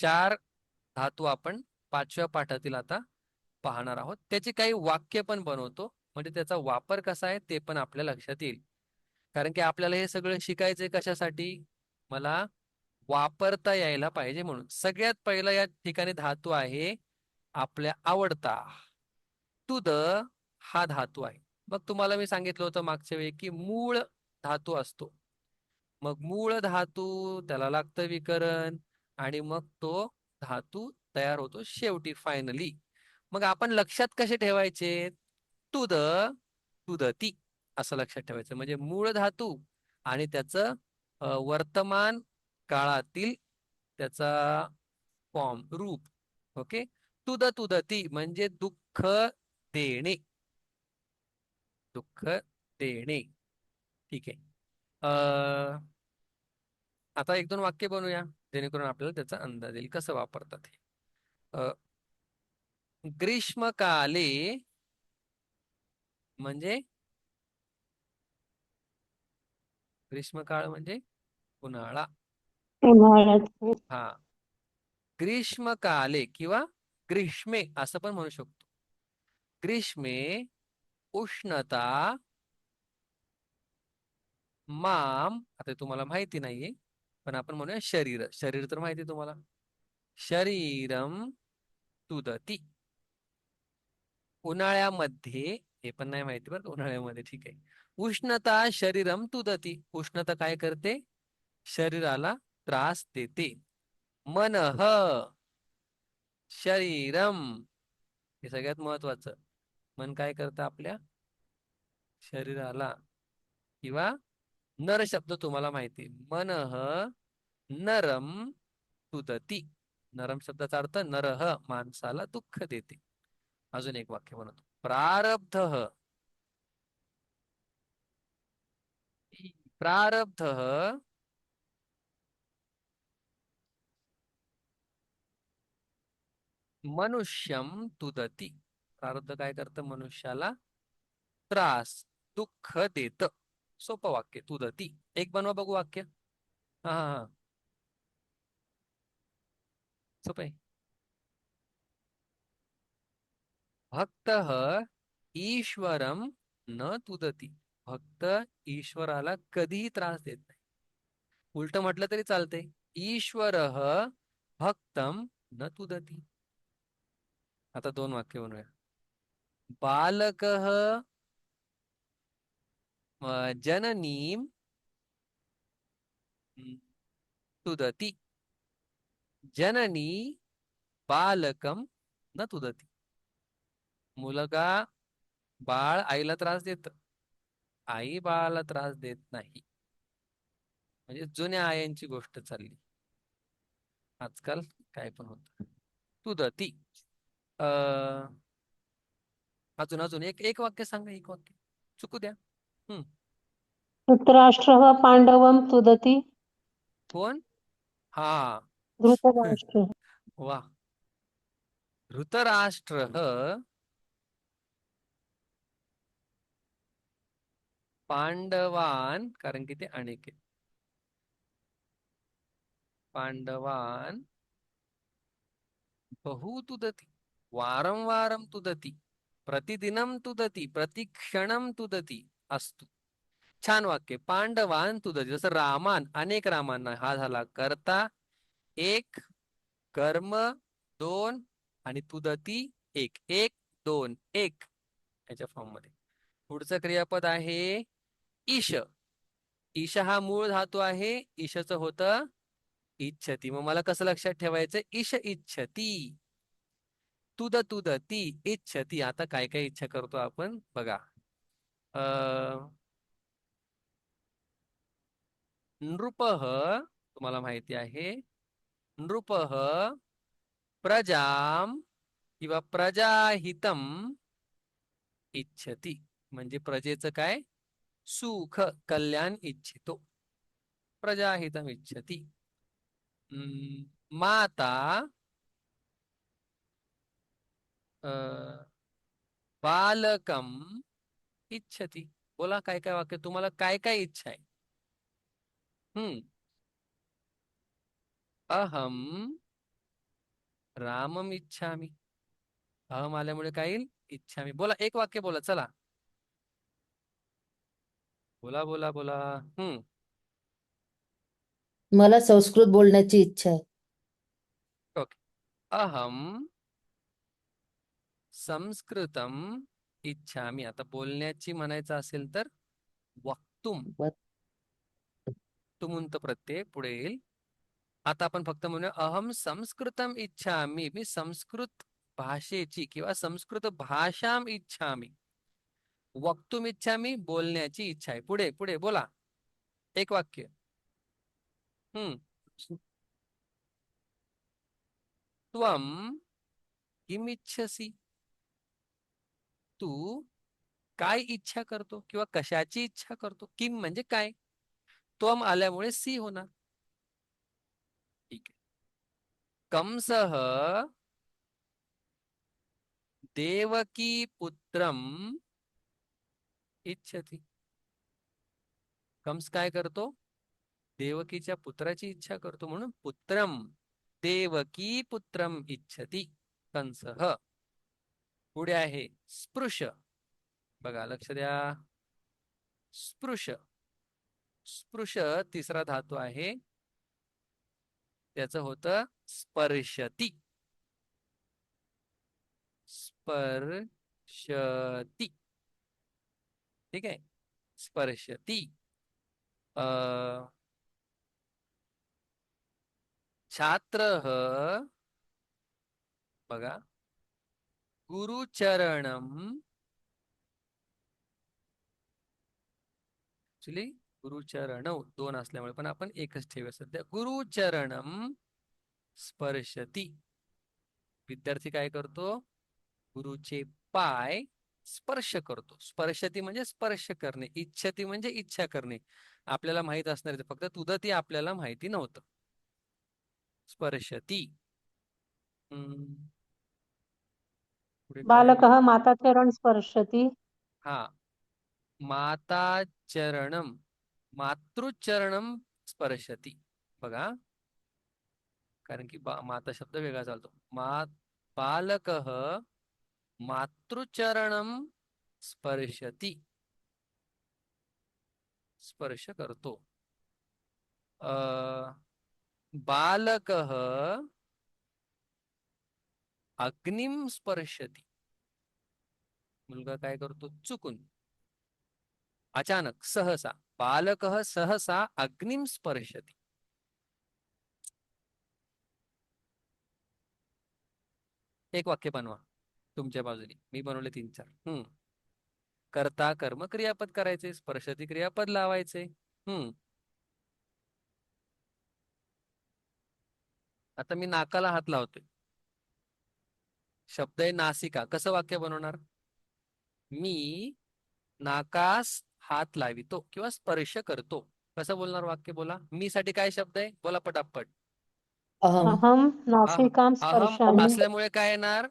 चार धातू आपण पाचव्या पाठातील आता पाहणार आहोत. त्याची काही वाक्य पण बनवतो. म्हणजे त्याचा वापर कसा आहे ते पण आपल्या लक्षात येईल. कारण की आपल्याला हे सगळं शिकायचंय कशासाठी? मला वापरता यायला पाहिजे म्हणून. सगळ्यात पहिला या ठिकाणी धातू आहे आपल्या आवडता. तुद हा धातू आहे. मग तुम्हाला मी सांगितलं होतं मागच्या वेळी की मूळ धातू असतो. मग मूळ धातू त्याला लागतं विकरण. आणि मग तो धातू तयार होतो शेवटी फायनली मग आपण लक्षात कसे ठेवायचे? तुद तुदती असं लक्षात ठेवायचं. म्हणजे मूळ धातू आणि त्याचं वर्तमान काळातील त्याचा फॉर्म रूप. ओके? तुद तुदती म्हणजे दुःख देणे. दुःख देणे. ठीक आहे. अ आता एक दोन वाक्य बनवूया. जेणेकरून आपल्याला त्याचा अंदाज येईल कसं वापरतात हे. अ, ग्रीष्मकाले म्हणजे? ग्रीष्मकाळ म्हणजे उन्हाळा. हा. ग्रीष्मकाले किंवा ग्रीष्मे असं पण म्हणू शकतो. ग्रीष्मे उष्णता माम आता तुम्हाला माहिती नाहीये पण आपण म्हणूया शरीर. शरीर तर माहिती तुम्हाला? शरीरम तुदती. उन्हाळ्यामध्ये हे पण नाही माहिती बरं उन्हाळ्यामध्ये ठीक आहे. उष्णता शरीरम तुदती. उष्णता काय करते? शरीराला त्रास देते. मन शरीरम. हे सगळ्यात महत्वाचं मन काय करतं आपल्या? शरीराला किंवा नर शब्द तुम्हाला माहिती. मनः नरम तुदती नरम शब्दाचा अर्थ नरह माणसाला दुःख देते. अजून एक वाक्य बनवतो प्रारब्ध. प्रारब्ध. मनुष्यम तुदती. प्रारब्ध काय करतं? मनुष्याला त्रास दुःख देत. सोपं वाक्य तुदती एक बनवा बघू वाक्य. हा हा हा. सोपं आहे. भक्त ईश्वरम न तुदती. भक्त ईश्वराला कधीही त्रास देत नाही. उलट म्हटलं तरी चालते ईश्वर भक्तम न तुदती. आता दोन वाक्य बनवूया. बालक जननीम हम्म, तुदती. जननी बालकम न तुदती. मुलगा बाळ आईला त्रास देत आई बाळाला त्रास देत नाही. म्हणजे जुन्या आयांची गोष्ट चालली. आजकाल काय पण होत. तुदती. अ अजून अजून एक एक वाक्य सांगा एक वाक्य. चुकू द्या. धृतराष्ट्रः पांडवं तुदति. कोण? हा. धृतराष्ट्र. वा धृतराष्ट्र पांडवान कारण की ते अनेक आहेत. पांडवान बहु तुदती वारंवारं तुदती प्रतिदिनं तुदती प्रतिक्षणं तुदती असतो. छान वाक्य. पांडवान तुदती जसं रामान अनेक रामांना हा झाला. करता एक कर्म दोन आणि तुदती एक. एक दोन एक. याच्या फॉर्ममध्ये पुढचं क्रियापद आहे ईश. ईश हा मूळ धातू आहे. ईशचं होतं इच्छती. मग मला कसं लक्षात ठेवायचं? ईश इच्छती. तुद तुद ती इच्छती. आता काय काय इच्छा करतो आपण? बघा. नृपः तुम्हाला माहिती आहे. नृपः प्रजाम किंवा प्रजाहितम इच्छती. म्हणजे प्रजेचं काय? सुख कल्याण इच्छितो. प्रजाहितम इच्छती. हम्म, माता बालकम इच्छती. बोला काय काय वाक्य? तुम्हाला काय काय इच्छा आहे? हम्म अहम रामम इच्छामी. अहम आल्यामुळे काय येईल? इच्छामी. बोला एक वाक्य बोला चला. बोला बोला बोला. हम्म मला संस्कृत बोलण्याची इच्छा आहे. अहम संस्कृतम इच्छामी आता बोलण्याची म्हणायचं असेल तर वक्तुम. वक्- तुमुंत प्रत्यय पुढे येईल. आता आपण फक्त म्हणूया अहम संस्कृतम इच्छामी. मी संस्कृत भाषेची किंवा संस्कृत भाषाम इच्छामी. वक्तुम इच्छामी बोलण्याची इच्छा आहे. पुढे पुढे बोला. एक वाक्य. हम्म त्वम किमिच्छसी? तू काय इच्छा करतो किंवा कशाची इच्छा करतो? किम म्हणजे काय? त्वम आल्यामुळे सी होणार. ठीक आहे. कंसः देवकी पुत्रम इच्छती. कंस काय करतो? देवकीच्या पुत्राची इच्छा करतो म्हणून पुत्रम देवकी पुत्रम इच्छती कंसः. पुढे आहे स्पृश. बघा लक्ष द्या. स्पृश. स्पृश तिसरा धातू आहे. त्याचं होतं स्पर्शती. स्पर्शती. ठीक आहे? स्पर्शती. अ छात्र बघा. गुरुचरणम ऍक्च्युली गुरुचरण दोन असल्यामुळे पण आपण एकच ठेवूया सध्या. गुरुचरणम स्पर्शती. विद्यार्थी काय करतो? गुरुचे पाय स्पर्श करतो. स्पर्शती म्हणजे स्पर्श करणे. इच्छती म्हणजे इच्छा करणे. आपल्याला माहीत असणार फक्त तुझं ती आपल्याला माहिती नव्हतं. स्पर्शती. हम्म. पुढे काय आहे? बालकः माताचरण स्पर्शति। हा. माताचरणम मातृचरणम स्पर्शती. बघा. कारण की बा माता शब्द वेगळा चालतो. मा बालकः मातृचरणम स्पर्शती. स्पर्श करतो. अ बालकः अग्निम स्पर्शती. मुलगा काय करतो? चुकून. अचानक सहसा बालक सहसा अग्निम स्पर्शती. एक वाक्य बनवा तुमच्या बाजूने. मी बनवले तीन चार. हम्म. करता कर्म क्रियापद करायचे स्पर्शती क्रियापद लावायचे. हम्म. आता मी नाकाला हात लावतोय. शब्द आहे नासिका. कसं वाक्य बनवणार? मी नाकास हात लावितो किंवा स्पर्श करतो. कसं बोलणार वाक्य बोला? मी साठी काय शब्द आहे? बोला पटापट. अहम. अहम नासिकां अहम. स्पर्शामि. असल्यामुळे काय येणार?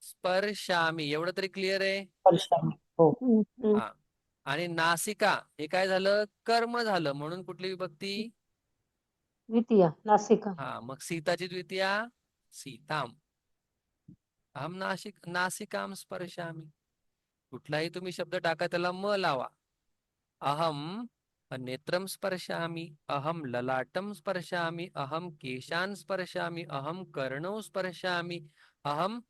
स्पर्शामी. एवढं तरी क्लिअर आहे? स्पर्शामि. हो. हम्म, हम्म. हा. आणि नासिका हे काय झालं? कर्म झालं म्हणून कुठली विभक्ती? द्वितीय नासिका. हा मग सीताची द्वितीया सीताम. अहम नाशिक नासिकाम स्पर्शामी कुठलाही तुम्ही शब्द टाका, त्याला म लावा. अहम नेत्रम स्पर्शामि अहम ललाटम स्पर्शामि अहम केशान स्पर्शामि अहम कर्णौ स्पर्शामि अहम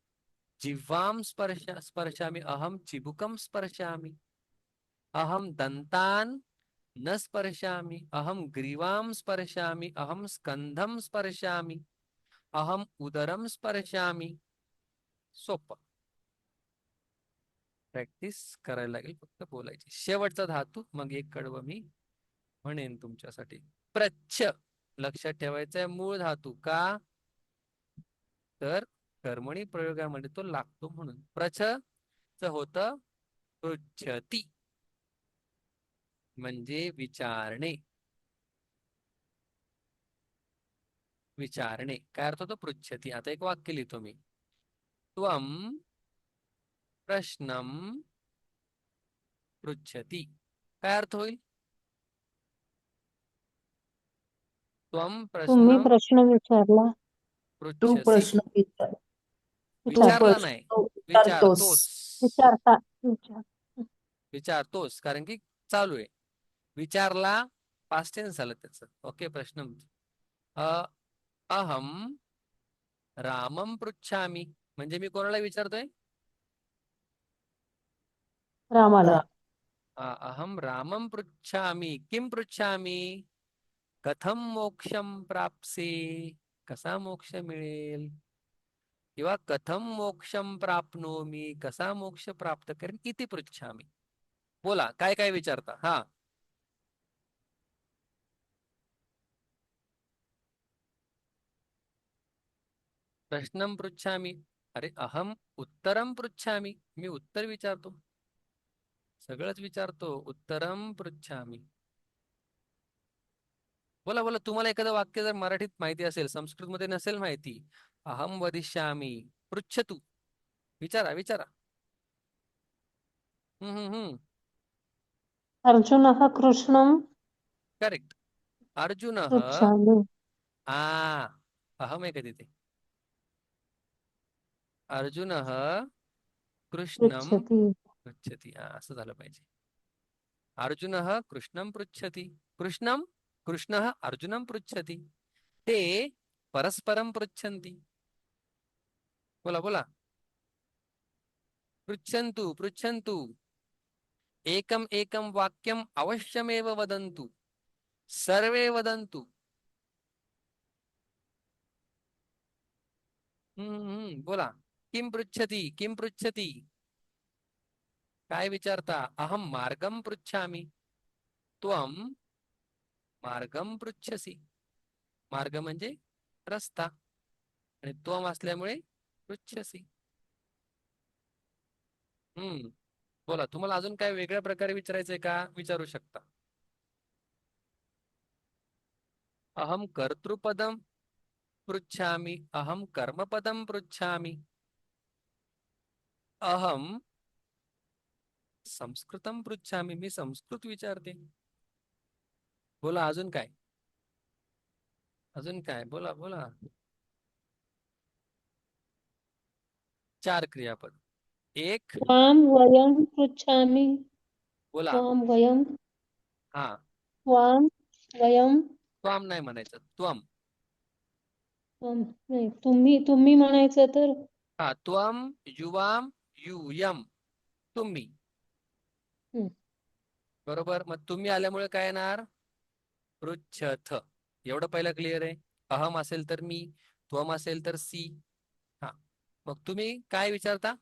जिह्वां स्पर्श स्पर्शामि अहम चिबुकं स्पर्शामि अहम दन्तान् न स्पर्शामि अहम ग्रीवाम स्पर्शामि अहम स्कंधम स्पर्शामि अहम उदरम स्पर्शामि सोपं. प्रॅक्टिस करायला लागेल फक्त बोलायची. शेवटचा धातू मग एक कडवं मी म्हणेन तुमच्यासाठी. प्रच्छ लक्षात ठेवायचा आहे मूळ धातू का? तर कर्मणी प्रयोगामध्ये तो लागतो म्हणून. प्रच च होत पृच्छती. म्हणजे विचारणे. विचारणे. काय अर्थ होतो? पृच्छती. आता एक वाक्य लिहितो मी. त्वम प्रश्नम पृच्छती। काय अर्थ होईल? तुम्ही प्रश्न प्रश्न विचारला. तू पृच्छसी। प्रश्न विचार. विचारला प्रश्न नाही. विचारतोस. विचारतोस. विचारता विचार. विचारतोस. कारण की चालू आहे. विचारला पास्ट टेन्स झालं त्याचं. ओके प्रश्न. अ अहम रामम पृच्छामी. म्हणजे मी कोणाला विचारतोय? रामाला. अहम रामम पृच्छामी. किम पृच्छामी? कथम मोक्षम प्राप्से? कसा मोक्ष मिळेल? किंवा कथम मोक्षम प्राप्नोमी? कसा मोक्ष प्राप्त करेन? इति पृच्छामी. बोला काय काय विचारता? हा. प्रश्नम पृच्छामी. अरे अहम उत्तरम पृच्छामी. मी उत्तर विचारतो. सगळंच विचारतो. उत्तरम पृच्छामी. बोला बोला. तुम्हाला एखादं वाक्य जर मराठीत माहिती असेल संस्कृत मध्ये नसेल माहिती अहम वदिष्यामी. पृच्छतु. विचारा विचारा. हम्म हम्म हम्म अर्जुनः कृष्णं करेक्ट. अर्जुन आ अहम आहे का तिथे अर्जुन कृष्णम पृच्छति। हा, असं झालं पाहिजे. अर्जुन कृष्णं पृच्छति। कृष्णं कृष्ण अर्जुनं पृच्छति। ते परस्परं पृच्छन्ति। बोला बोला। पृच्छन्तु पृच्छन्तु। एकम् एकं वाक्यम् अवश्यमेव वदन्तु। सर्वे वदन्तु। हम्म हम्म बोला। किं पृच्छति किं पृच्छति? काय विचारता? अहम मार्गम पृच्छामि. त्वम मार्गम पृच्छसी. मार्ग म्हणजे रस्ता. आणि त्वम असल्यामुळे पृच्छसी. हम्म. बोला तुम्हाला अजून काय वेगळ्या प्रकारे विचारायचंय का? विचारू शकता. अहम कर्तृपदम पृच्छामि. अहम कर्मपदम पृच्छामि. अहम संस्कृतम पृच्छामि मी संस्कृत विचारते. बोला अजून काय? अजून काय? बोला बोला. चार क्रियापद. एक. त्वां वयं पृच्छामि. बोला. त्वां वयं. हा. त्वां वयं. त्वाम नाही म्हणायचं. त्वम त्वं नाही. तुम्ही तुम्ही म्हणायचं तर? हा त्वम युवाम युयम तुम्ही. हम्म. बरोबर? मग तुम्ही आल्यामुळे काय येणार? पृच्छथ. एवढं पहिलं क्लिअर आहे. अहम असेल तर मी त्वम असेल तर सी. हा. मग तुम्ही काय विचारता?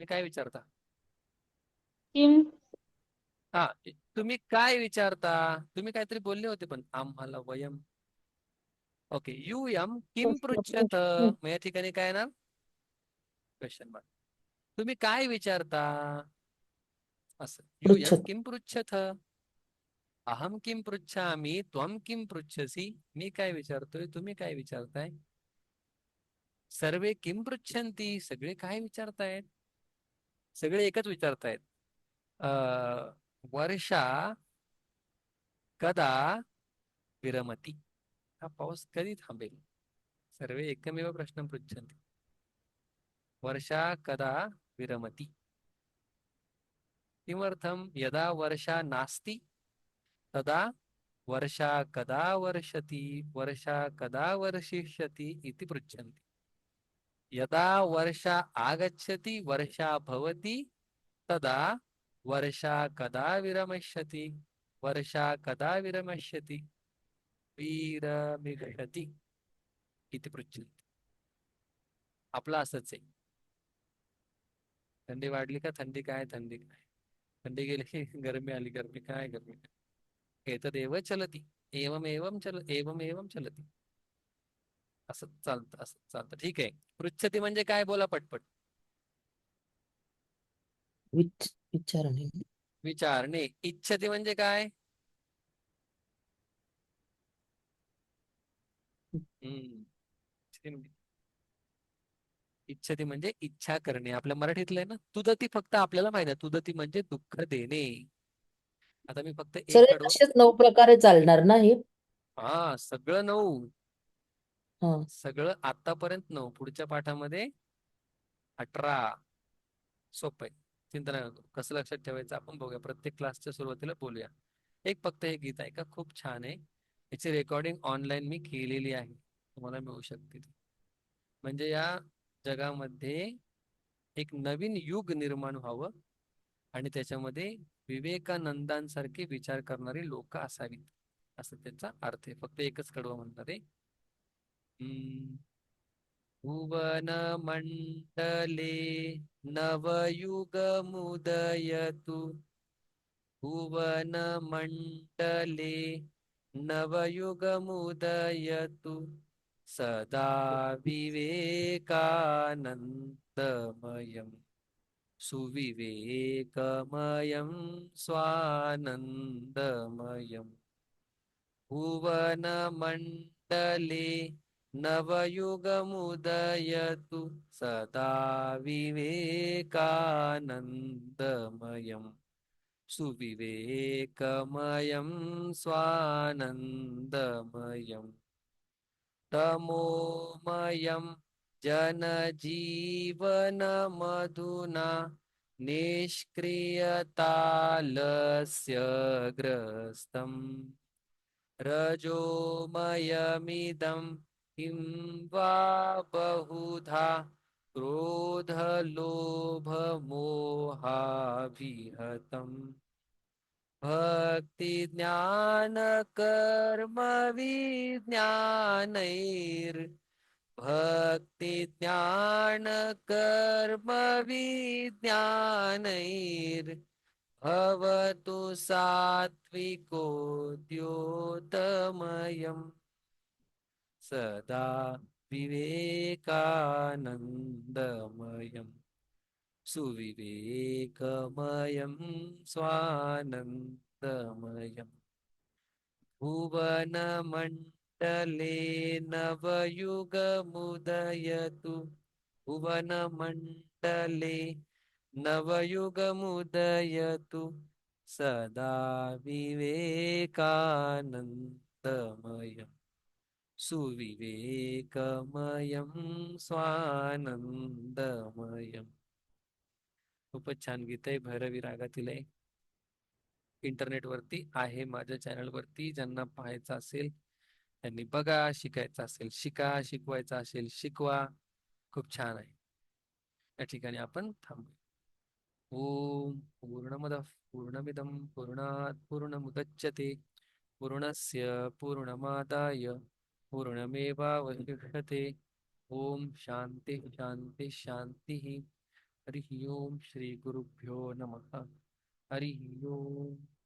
मी काय विचारता? हा. तुम्ही काय विचारता? तुम्ही काहीतरी बोलले होते पण आम्हाला वयम. ओके युयम किम प्रश्न, पृच्छत. मग या ठिकाणी काय येणार? क्वेश्चन मार्क तुम्ही काय विचारता? असं. पृच्छत. किम पृच्छथ अहम किम पृच्छामि त्वम किम पृच्छसी? मी काय विचारतोय? तुम्ही काय विचारताय? सर्वे किम पृच्छन्ति? सगळे काय विचारतायत? सगळे एकच विचारतायत. अ वर्षा कदा विरमती? हा पाऊस कधी थांबेल सर्वे एकमेव प्रश्न पृच्छन्ति. वर्षा कदा विरमति? किमर्थं यदा वर्षा नास्ति तदा वर्षा कदा वर्षति वर्षा कदा वर्षिष्यति इति पृच्छन्ति. यदा वर्षा आगच्छति वर्षा भवति तदा वर्षा कदा विरमिष्यति वर्षा कदा विरमिष्यति? पृच्छन्ति आपलं असंच आहे. थंडी वाढली का? थंडी काय? थंडी काय? थंडी गेली की गरमी आली गरमी काय? गरमी काय? एतदेव चलती. एवमेवं चल एवमेवं चलती. असं चालतं असं चालतं. ठीक आहे. पृच्छती म्हणजे काय? बोला पटपट. विच विचारणे. विचारणे. इच्छती म्हणजे काय? हम्म. इच्छती म्हणजे- इच्छती म्हणजे इच्छा करणे. आपल्या मराठीतलं आहे ना तुदती फक्त आपल्याला माहिती आहे. तुदती म्हणजे दुःख देणे. आता मी फक्त एक सगळे कडवं तसेच नऊ प्रकारे चालणार ना हे? हा सगळं नऊ. हा. सगळं आतापर्यंत नऊ. पुढच्या पाठामध्ये अठरा. सोपं आहे. चिंता नका करू. कसं लक्षात ठेवायचं आपण बघूया. प्रत्येक क्लासच्या सुरुवातीला बोलूया. एक फक्त हे गीत आहे का खूप छान आहे. याची रेकॉर्डिंग ऑनलाईन मी केलेली आहे. तुम्हाला मिळू शकते म्हणजे या जगामध्ये एक नवीन युग निर्माण व्हावं आणि त्याच्यामध्ये विवेकानंदांसारखे विचार करणारी लोक असावीत असं त्याचा अर्थ आहे. फक्त एकच कडवं म्हणणार आहे. भुवन मंडले नवयुगमुदयतु भुवन मंडले नवयुगमुदयतु सदा विवेकानन्दमयम् सुविवेकमयं स्वानन्दमयम् भुवनमण्डले नवयुगमुदयतु सदा विवेकानन्दमयम् सुविवेकमयं स्वानन्दमयम् तमोमयं जनजीवनमधुना निष्क्रियतालस्य ग्रस्तम्। रजोमयमिदं किं वा बहुधा क्रोधलोभमोहाभिहतम्। ഭക്തി ജ്ഞാന കർമ്മ വിജ്ഞാനൈർ ഭക്തി ജ്ഞാന കർമ്മ വിജ്ഞാനൈർ ഭവതു സാത്വികോദ്യോതമയം സദാ വിവേകാനന്ദമയം सुविवेकमयं स्वानन्दमयम् भुवनमण्डले नवयुगमुदयतु भुवनमण्डले नवयुगमुदयतु सदा विवेकानन्दमयम् सुविवेकमयं स्वानन्दमयम् खूपच छान गीत आहे. भैरवी रागातील आहे इंटरनेट वरती आहे. माझ्या चॅनल वरती ज्यांना पाहायचं असेल त्यांनी बघा शिकायचं असेल शिका शिकवायचं असेल शिकवा. खूप छान आहे. या ठिकाणी आपण थांबू ओम पूर्णमद पूर्णमिदं पूर्णात् पूर्णमुदच्यते पूर्णस्य पूर्णमादाय पूर्णमेवावशिष्यते ओम शांती शांती शांती हरिः ओं श्री गुरुभ्यो नमः। हरिः ओम्